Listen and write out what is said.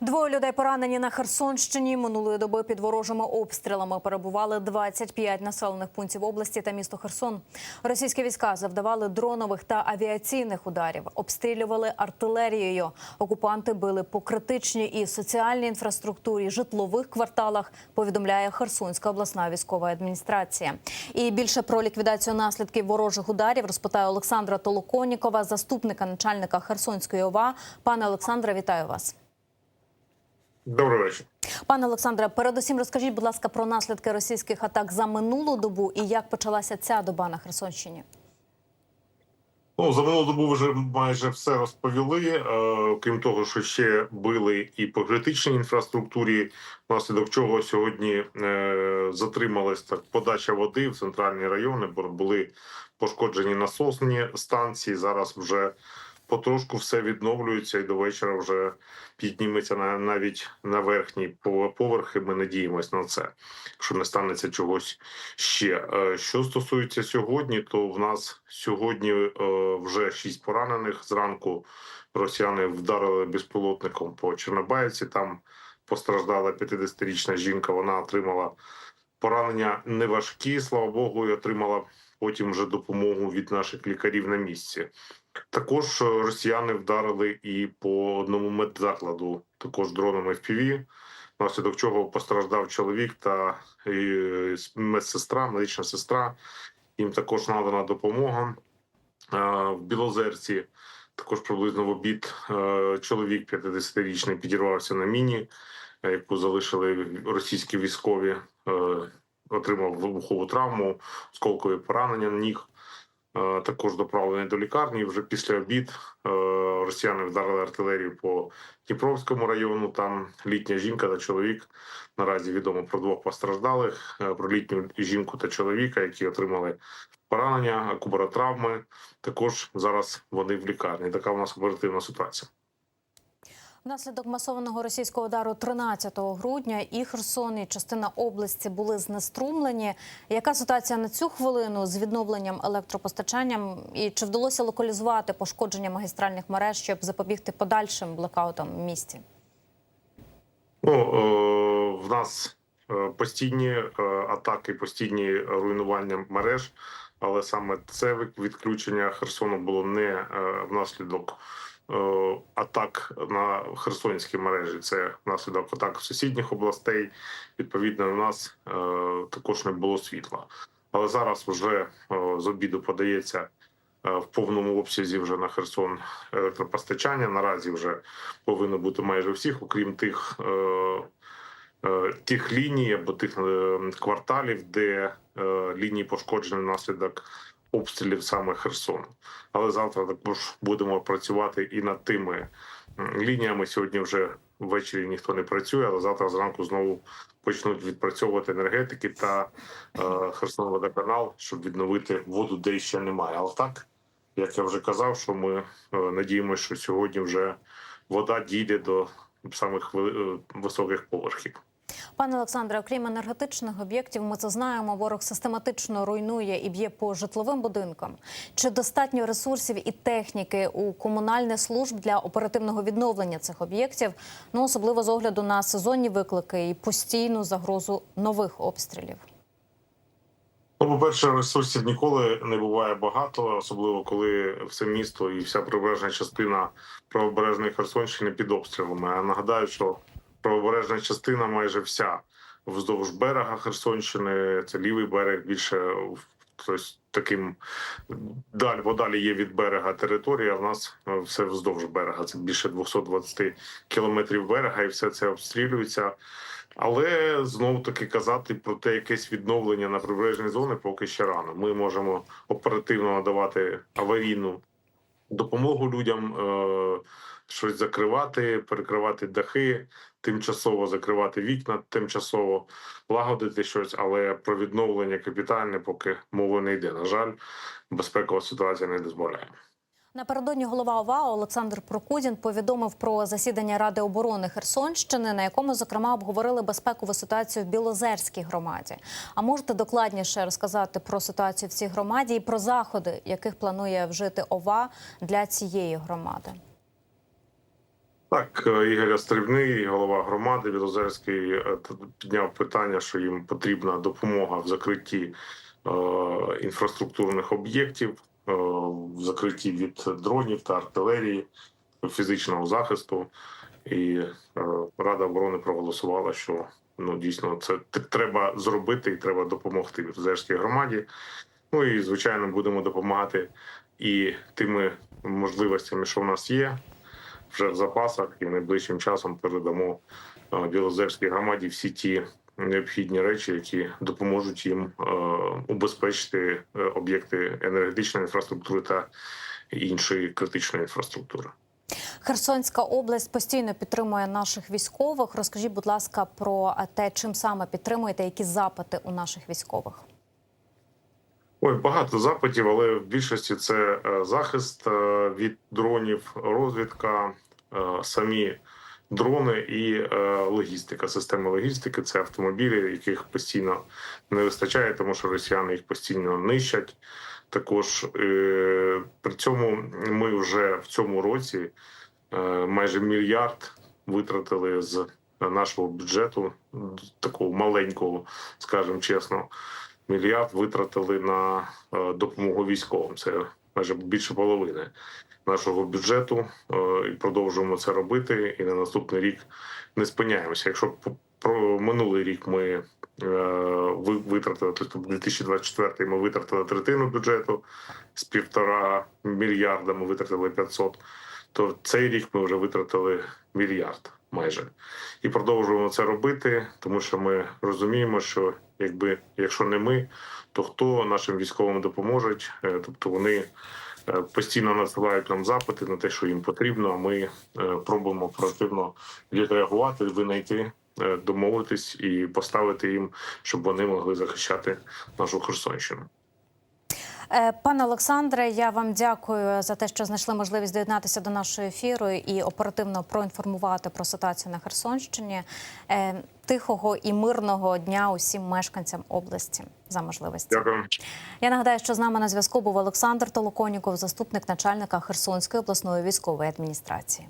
Двоє людей поранені на Херсонщині. Минулої доби під ворожими обстрілами перебували 25 населених пунктів області та місто Херсон. Російські війська завдавали дронових та авіаційних ударів, обстрілювали артилерією. Окупанти били по критичній і соціальній інфраструктурі, житлових кварталах. Повідомляє Херсонська обласна військова адміністрація. І більше про ліквідацію наслідків ворожих ударів розпитає Олександра Толоконікова, заступника начальника Херсонської ОВА. Пане Олександре, вітаю вас. Добрий вечір. Пане Олександре, передусім розкажіть, будь ласка, про наслідки російських атак за минулу добу і як почалася ця доба на Херсонщині. Ну за минулу добу вже майже все розповіли. Е, крім того, що ще били і по критичній інфраструктурі, внаслідок чого сьогодні е, затрималась так подача води в центральні райони, бо були пошкоджені насосні станції. Зараз вже потрошку все відновлюється, і до вечора вже підніметься на навіть на верхні пов- поверхи. Ми надіємось на це, що не станеться чогось ще. Е, Що стосується сьогодні, то в нас сьогодні е, вже шість поранених. Зранку росіяни вдарили безпілотником по Чорнобаївці. Там постраждала 50-річна жінка. Вона отримала поранення неважкі, слава Богу, і отримала потім вже допомогу від наших лікарів на місці. Також е, росіяни вдарили і по одному медзакладу, також дроном FPV, внаслідок чого постраждав чоловік та е, медсестра, медична сестра. Їм також надана допомога. В Білозерці також приблизно в обід е, чоловік 50-річний підірвався на міні, яку залишили російські військові. Отримав вибухову травму, осколкові поранення ніг. Е, Також доправлений до лікарні. Вже після обід е, росіяни вдарили артилерію по Дніпровському району. Там літня жінка та чоловік. Наразі відомо про двох постраждалих: е, про літню жінку та чоловіка, які отримали поранення, кубаротравми. Також зараз вони в лікарні. Така у нас оперативна ситуація. Внаслідок масованого російського удару 13 грудня і Херсон, і частина області були знеструмлені. Яка ситуація на цю хвилину з відновленням електропостачанням? І чи вдалося локалізувати пошкодження магістральних мереж, щоб запобігти подальшим блекаутам в місті? Ну е, в нас е, постійні е, атаки, постійні руйнування мереж, але саме це відключення Херсону було не внаслідок атак на херсонські мережі. Це внаслідок атак сусідніх областей. Відповідно, у нас е, також не було світла. Але зараз вже е, з обіду подається е, в повному обсязі вже на Херсон електропостачання. Наразі вже повинно бути майже всіх, окрім тих. е, е, Тих ліній або тих е, кварталів, де е, лінії пошкоджені внаслідок обстрілів саме Херсону. Але завтра також будемо працювати і над тими лініями. Сьогодні вже ввечері ніхто не працює, але завтра зранку знову почнуть відпрацьовувати енергетики та е, Херсон водоканал, щоб відновити воду, де ще немає. Але так, як я вже казав, що ми е, надіємося, що сьогодні вже вода дійде до самих е, високих поверхів. Пане Олександре, окрім енергетичних об'єктів, ми це знаємо. Ворог систематично руйнує і б'є по житловим будинкам. Чи достатньо ресурсів і техніки у комунальних служб для оперативного відновлення цих об'єктів? Ну особливо з огляду на сезонні виклики і постійну загрозу нових обстрілів. Ну, по-перше, ресурсів ніколи не буває багато, особливо коли все місто і вся прибережна частина правобережної Херсонщини під обстрілами. Я нагадаю, що правобережна частина майже вся вздовж берега Херсонщини, це лівий берег, більше тобто, таким даль, подалі є від берега територія. В нас е, все вздовж берега. Це більше 220 кілометрів берега, і все це обстрілюється. Але знову таки казати про те, якесь відновлення на прибережній зони поки ще рано. Ми можемо оперативно надавати аварійну допомогу людям, е, щось закривати, перекривати дахи, тимчасово закривати вікна, тимчасово лагодити щось, але про відновлення капітальне поки мови не йде. На жаль, безпекова ситуація не дозволяє. Напередодні голова ОВА Олександр Прокудін повідомив про засідання Ради оборони Херсонщини, на якому зокрема обговорили безпекову ситуацію в Білозерській громаді. А можете докладніше розказати про ситуацію в цій громаді і про заходи, яких планує вжити ОВА для цієї громади? Так, е, Ігор Стрібний, голова громади Білозерський, е, підняв питання, що їм потрібна допомога в закритті е, інфраструктурних об'єктів, е, в закритті від дронів та артилерії, фізичного захисту. І е, Рада оборони проголосувала, що ну дійсно це треба зробити і треба допомогти Білозерській громаді. Ну і звичайно будемо допомагати і тими можливостями, що в нас є вже в запасах, і найближчим часом передамо е, Білозерській громаді всі ті необхідні речі, які допоможуть їм е, убезпечити е, об'єкти енергетичної інфраструктури та іншої критичної інфраструктури. Херсонська область постійно підтримує наших військових. Розкажіть, будь ласка, про те, чим саме підтримуєте, які запити у наших військових. Ой, багато запитів, але в більшості це е, захист е, від дронів, розвідка, е, самі дрони і логістика. Система логістики це автомобілі, яких постійно не вистачає, тому що росіяни їх постійно нищать. Також при цьому ми вже в цьому році майже мільярд витратили з нашого бюджету, такого маленького, скажімо чесно мільярд витратили на е, допомогу військовим. Це майже більше половини нашого бюджету. е, І продовжуємо це робити. І на наступний рік не спиняємося. Якщо про минулий рік ми е, ви- витратили, тобто 2024 ми витратили третину бюджету з півтора мільярда. Ми витратили 500, то цей рік ми вже витратили мільярд майже і продовжуємо це робити, тому що ми розуміємо, що якби якщо не ми, то хто нашим військовим допоможуть? Е, Тобто вони е, постійно надсилають нам запити на те, що їм потрібно. А ми е, пробуємо оперативно відреагувати, винайти, е, домовитись і поставити їм, щоб вони могли захищати нашу Херсонщину. Е, Пане Олександре, я вам дякую за те, що знайшли можливість доєднатися до нашого ефіру і оперативно проінформувати про ситуацію на Херсонщині. Е, Тихого і мирного дня усім мешканцям області за можливості. Дякую. Я нагадаю, що з нами на зв'язку був Олександр Толоконіков, заступник начальника Херсонської обласної військової адміністрації.